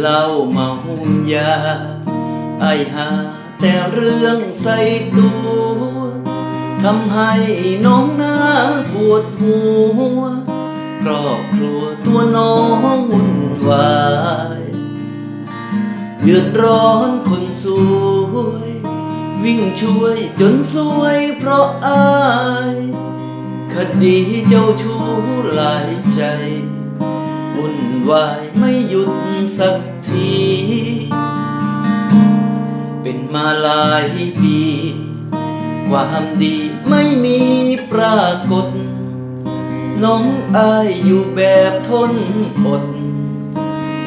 เหล้าเมาหุ่ยาไอหาแต่เรื่องใส่ตัวทำให้น้องหน้าปวดหัวครอบครัวตัวน้องวุ่นวายเดือดร้อนคนสวย วิ่งช่วยจนสวยเพราะอาย คดีเจ้าชู้หลายใจ วุ่นวายไม่หยุดสักที เป็นมาหลายปี ความดีไม่มีปรากฏ น้องอายอยู่แบบทนอด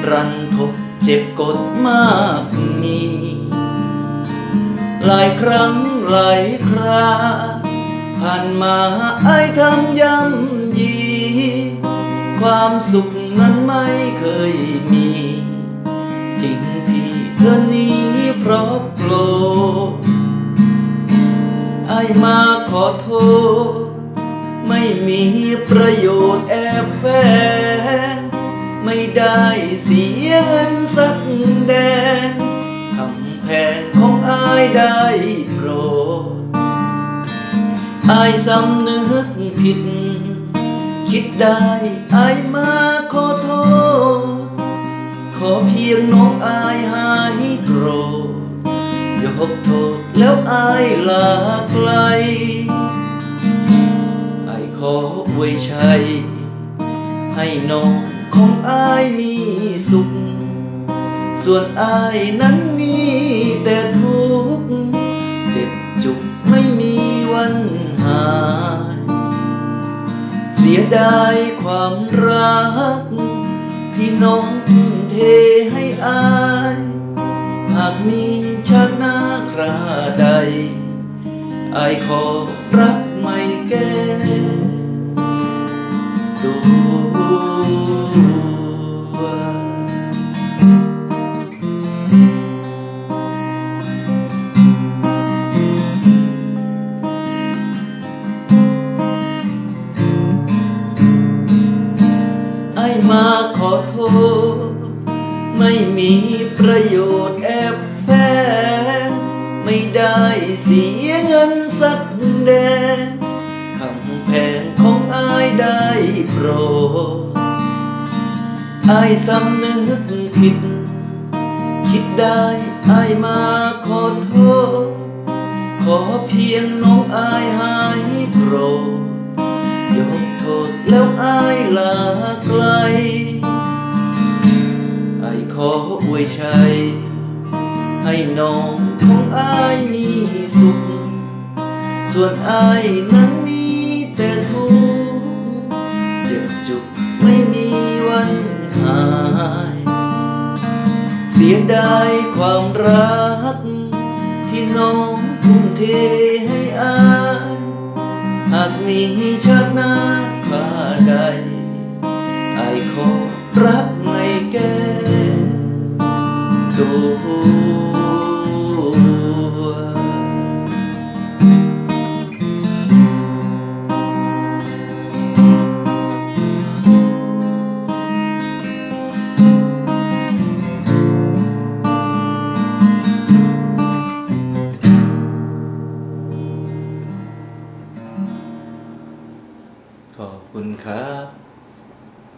รันทดเจ็บกดมากมี หลายครั้งหลายครา ผ่านมาไอ้ทำย่ำยี ความสุขนั้นไม่เคยมี ทิ้งพี่เธอหนี้เพราะโกรธไอมาขอโทษ ไม่มีประโยชน์แอบแฝงไม่ได้เสียเงินสักแดงคำแพงของอายได้โปรดอายสำนึกผิด คิดได้อายมาขอโทษ ขอเพียงน้องอายหายโกรธยกโทษแล้วอายลาไกลไอายขออวยชัย ให้น้องของอายมีสุข ส่วนอายนั้นมีแต่ทุกข์ ได้ความรัก ที่น้องทุ่มเทให้อาย หากมีชาติหน้าคราใด อายขอรักไม่แก้ตัว ขอโทษ ไม่มีประโยชน์แอบแฝงไม่ได้เสียเงินสักแดงคำแพงของอายได้โปรดอายสำนึกผิด คิดได้อายมาขอโทษ ขอเพียงน้องอายหายโกรธยกโทษแล้วอายลาไกล อายขออวยชัย ให้น้องของอายมีสุข ส่วนอายนั้นมีแต่ทุกข์เจ็บจุกไม่มีวันหาย เสียดายความรัก ที่น้องทุ่มเทให้อาย หากมีชาติหน้า 看啊